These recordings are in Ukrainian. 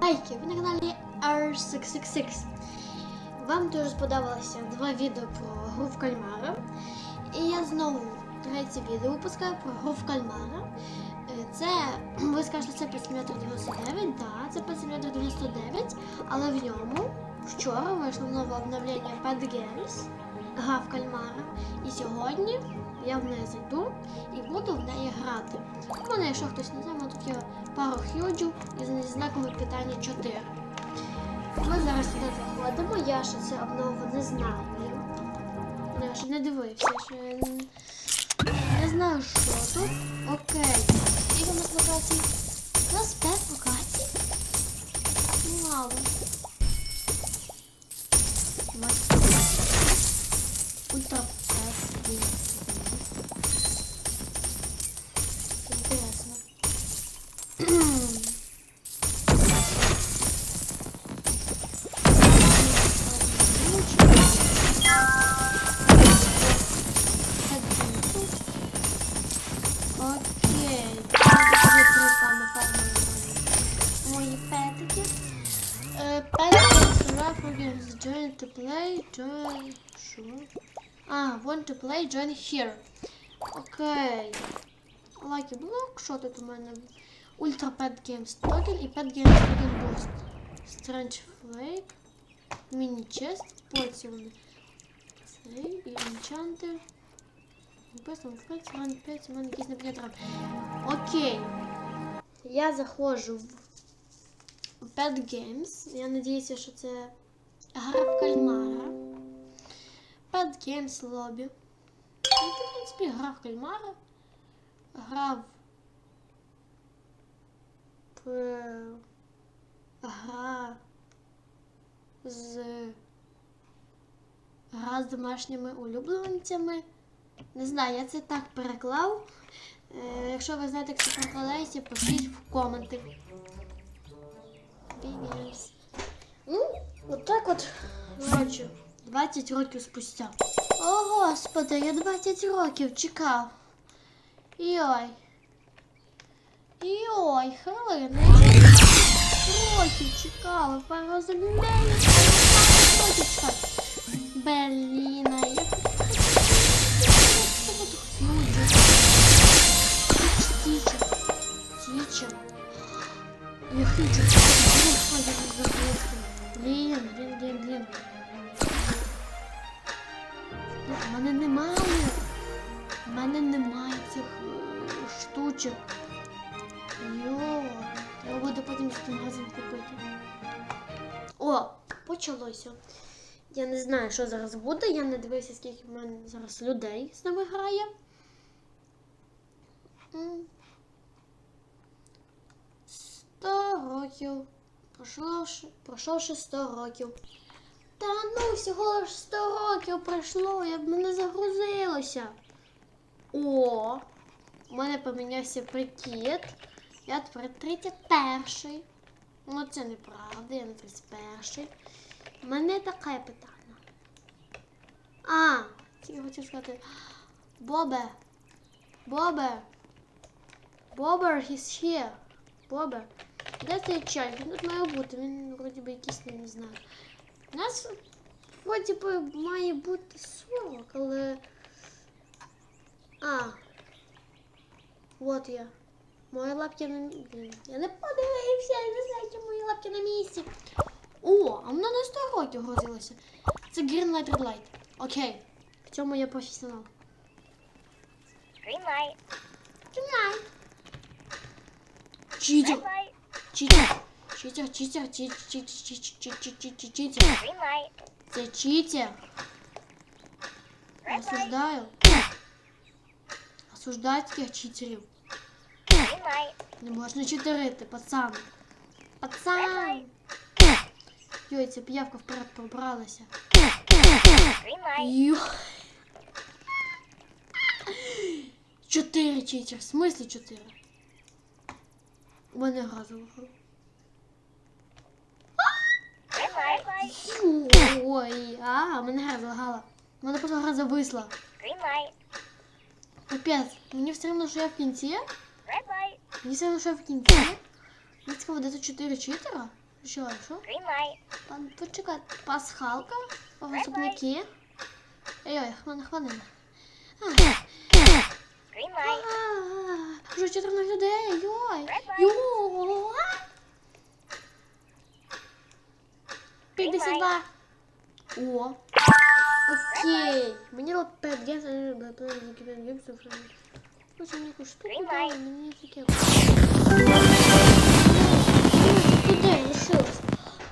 Хайки, ви на каналі R666. Вам дуже сподобалося два відео про гру в кальмара. І я знову третє відео випускаю про гру в кальмара. Е, Це, ви скажете, це Simulator 99, так, це Pet Simulator 99, але в ньому вчора вийшло нове обновлення Pet Games, гра в кальмара. І сьогодні я в неї зайду і буду в неї грати. У мене, якщо хтось не знає, тут є пару хьюджів із знаками питання 4. Ми зараз сюди заходимо, я ще це обнову не знаю. Ну, Я ще не дивився, ще не, знаю, що тут. Окей. Скільки у нас локацій? У нас 5 локацій. Мало. Вот. join to play, join... Що? А, want to play, join here. Окей. Lucky Block, що тут у мене? Ultra Pet Games Token і Pet Games Token Boost. Strange Flake. Mini Chest. Потім вони. Цей і Enchanter. Просто відкрити ран 5, у мене якийсь непонятний ран. Окей. Я заходжу в Pet Games. Я надіюся, що це гра в кальмара. Pet Games Lobby. Ну, в принципі, гра в кальмара. Гра в... Гра з... Гра з домашніми улюбленцями. Не знаю, я це так переклав. Е, якщо ви знаєте, як це перекладається, пишіть в коменти. Бігерс. Ну, от так от, коротше, 20 років спустя. О, господи, я 20 років чекав. Йой. Йой, хвилина. я 20 років чекала, ви розумієте? 20 років чекати. Блін, я Тіча. Тіча. Я хочу. Блін, блін, блін, У мене немає. У мене немає цих е, штучок. Йо, треба буде потім з тим разом купити. О, почалося. Я не знаю, що зараз буде. Я не дивився, скільки в мене зараз людей з нами грає. Сто років. Пройшовши 100 років. Та ну, всього лиш 100 років пройшло, як мене загрузилося. О, у мене помінявся прикид. Я тепер 31. Ну, це неправда, я не 31. У мене таке питання. А, тільки хотів сказати. Бобе. Бобе. Бобер, he's here. Бобе. Де цей чай? Він тут має бути. Він вроді би якийсь не, не знаю. У нас вроді би має бути 40, але. А. От я. Мої лапки на місці. Я не подивився, я не знаю, чи мої лапки на місці. О, а вона на 100 років грузилася. Це Green Light Red Light. Окей. В цьому я професіонал. Green light. Тримай. Red Читер. light. Читер. Читер, читер, читер, читер, читер, читер. Це читер. Осуждаю. Осуждаю таких читерів. Не можна читерити, пацан. Пацан. Йой, ця п'явка вперед пробралася. Green light. Йо. Чотири читер. В смислі чотири? Мене light. Ой, а, мене гра залагала. Мене просто гра зависла. Капець, мені все одно, що я в кінці. Мені все одно, що я в кінці. Мені цікаво, де тут чотири читера. Що, що? Пан, почекай, пасхалка, виступники. Ой-ой, хвилина, хвилина. А, Green light. а, Вже 14 людей, йой. Red light. Йо. 52. О. Окей. Мені дало 5 я Слушай, мені якусь штуку Green дали, light. мені таке. Куди лишилась?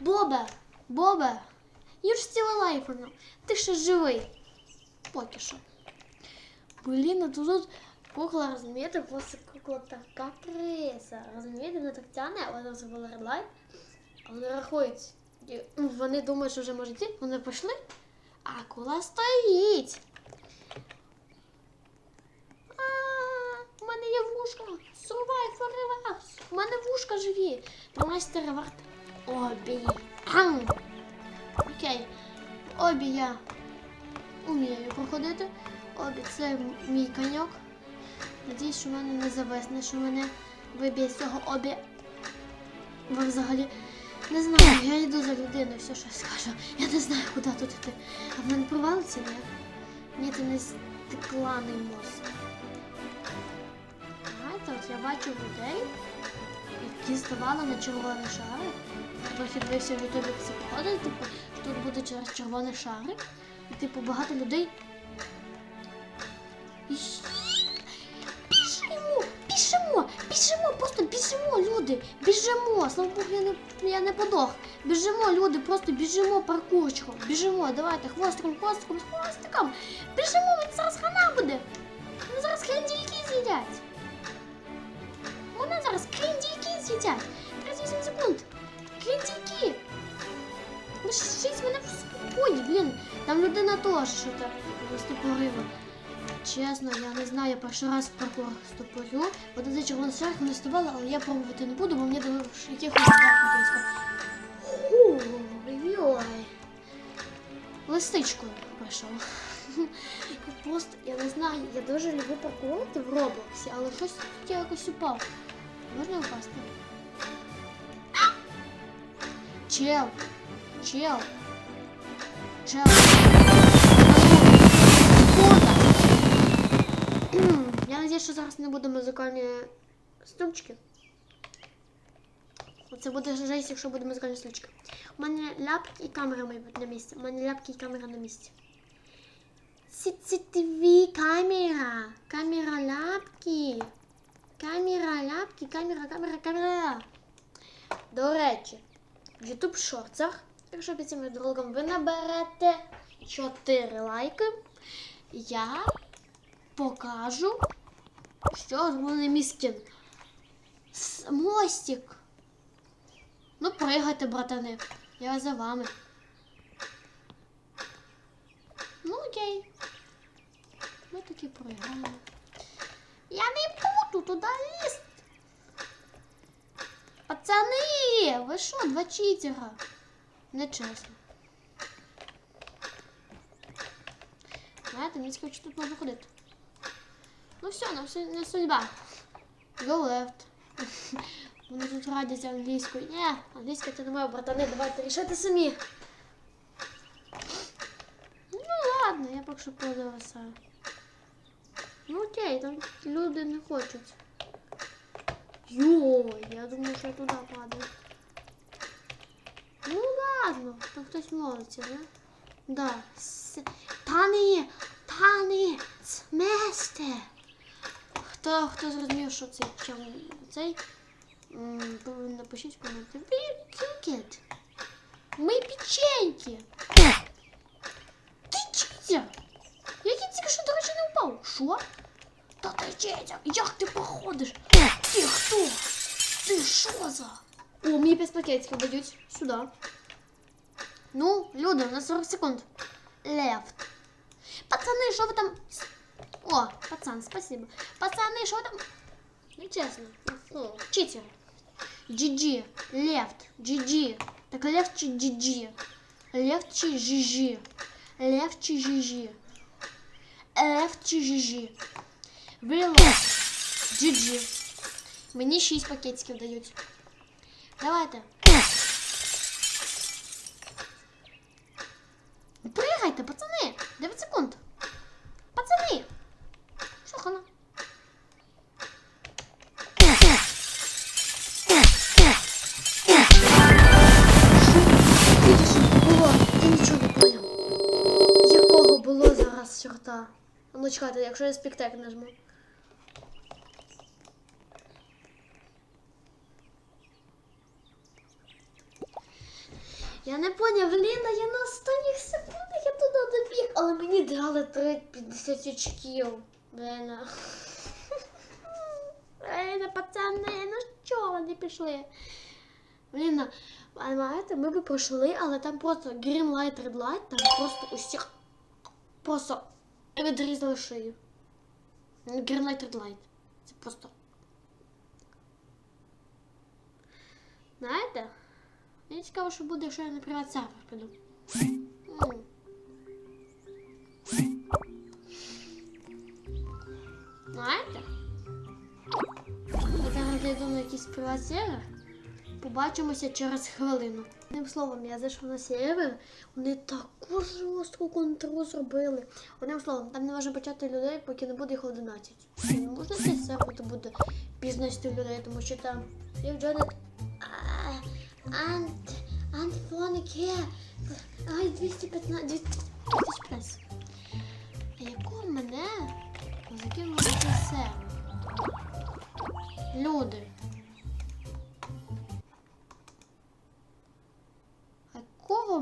Бобе, Бобе, you're still alive, ну. Ти ще живий. Поки що. Блін, а тут тут кукла, розумієте, просто кукла така криса. Розумієте, вона так тяне, вона зробила редлайн, а вони рахують. І, ну, Вони думають, що вже можуть йти, вони пішли, а кула стоїть. У мене є вушка. Survive forever. У мене вушка живі. 13 ревард. Обі. Окей. Обі умію проходити. Обі це мій коньок. Надіюсь, що в мене не завесне, що мене виб'є з цього обі. Ви взагалі не знаю, я йду за людиною, все, що я скажу. Я не знаю, куди тут йти. А в мене провалиться, ні? Ні, це не стекланий мост. Знаєте, от я бачу людей, які ставали на червоний шарик. Трохи дивився в ютубі, це походить, типу, що тут буде через червоний шарик. І типу багато людей. Люди, біжимо. Слава Богу, я не, я не подох. Біжимо, люди, просто біжимо паркурчиком. Біжимо, давайте, хвостиком, хвостиком, хвостиком. Біжимо, мені зараз хана буде. Мене зараз крендільки з'їдять. Мене зараз крендільки з'їдять. 38 секунд. Крендільки. Лишіть мене в спокої, блін. Там людина теж що так стопорила. Чесно, я не знаю, я перший раз паркур стопорю. От за червоний шарик не ставала, але я пробувати не буду, бо мені до якихось Ой-ой. Листичкою пройшов. Просто, я не знаю, я дуже люблю паркувати в Роблоксі, але щось тут якось упав. Можна впасти? Чел. Чел. Чел. Я надіюсь, що зараз не буде музикальні ступчики. Оце буде жесть, якщо буде музикальні ступчики. У мене ляпки і камера мають бути на місці. У мене ляпки і камера на місці. CCTV камера. Камера ляпки. Камера ляпки, камера, камера, камера. До речі, в YouTube Shorts, якщо під цим відроликом ви наберете 4 лайки, я покажу, що зроблений мій скін. Мостик. Ну, пригайте, братани. Я за вами. Ну, окей. Ми таки пригаємо. Я не буду туди лізти. Пацани, ви що, два читера? Нечесно. Знаєте, мені цікаво, чи тут можна ходити. Ну все, все не судьба. Go left. Вони тут радяться англійською. Ні, англійська це не моя, братани, давайте рішайте самі. Ну ладно, я поки що позависаю. Ну окей, там люди не хочуть. Йой, я думаю, що я туди падаю. Ну ладно, там хтось молиться, да? Да. Тани, танець, месте. Хто, хто зрозумів, що це чим цей, м, повинен напишіть в коментарі. Кікет. Ми печеньки. Ти читя? Я тільки що, до речі, не впав. Що? Та ти читя, як ти походиш? Ти хто? Ти що за? О, мені 5 пакетиків дають. Сюди. Ну, люди, на 40 секунд. Лефт. Пацани, що ви там? о, пацан, спасибо. Пацаны, что там? Ну, честно. О, читер. GG. Left. GG. Так left GG. Left GG. Left GG. Left GG. Reload. GG. из пакетики пакетиків давай-то. Якщо я спіктек нажму. Я не поняв, Ліна, я на останніх секундах я туди добіг, але мені дали 3,50 очків. Ліна. Ліна, пацани, ну що вони пішли? Ліна, а ми би пройшли, але там просто green light, red light, там просто усіх просто відрізали шию. Green light, red light. Це просто. Знаєте? Мені цікаво, що буде, якщо я на приват сервер піду. М. Знаєте? Я зараз зайду на якийсь приват сервер. Побачимося через хвилину. Одним словом, я зайшов на сервер, вони таку жорстку контру зробили. Одним словом, там не можна почати людей, поки не буде їх 11. Не можна цей сервер, то буде 15 людей, тому що там як Джонет. Ант, Антифоник є. Ай, 215, 215. А якого мене закинули цей сервер? Люди.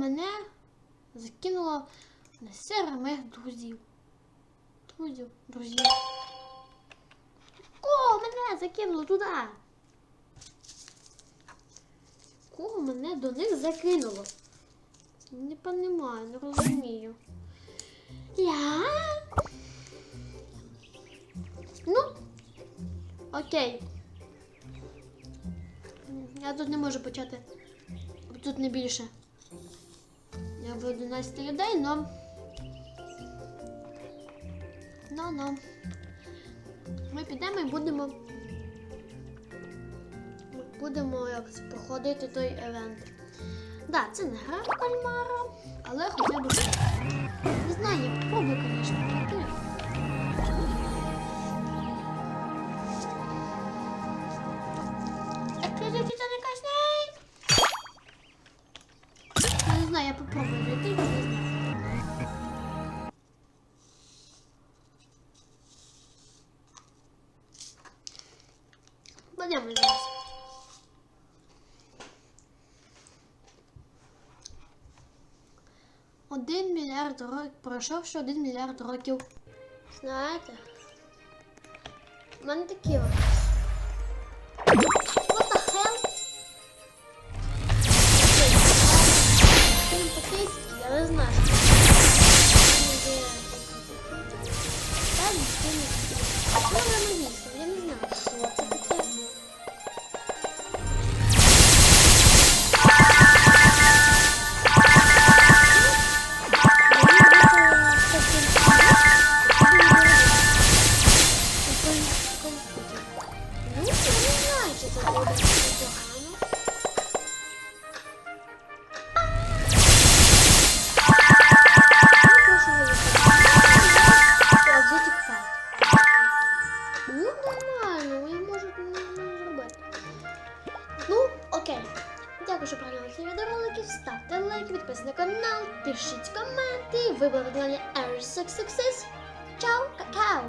Мене закинуло на сервер моїх друзів? Друзів, друзів. Кого мене закинуло туди? Кого мене до них закинуло? Не понимаю, не розумію. Я? Ну, окей. Я тут не можу почати. Тут не більше. Я буду 11 людей, но. Ну-но. Ми підемо і будемо. Будемо якось проходити той евент. Да, це не гра в кальмара, але хоча б. Не знаю, попробую, звісно, пройти. Пойдемо зараз. Один мільярд років, пройшов ще один мільярд років. Знаєте? У мене такі от. Знаю, чи це буде погано.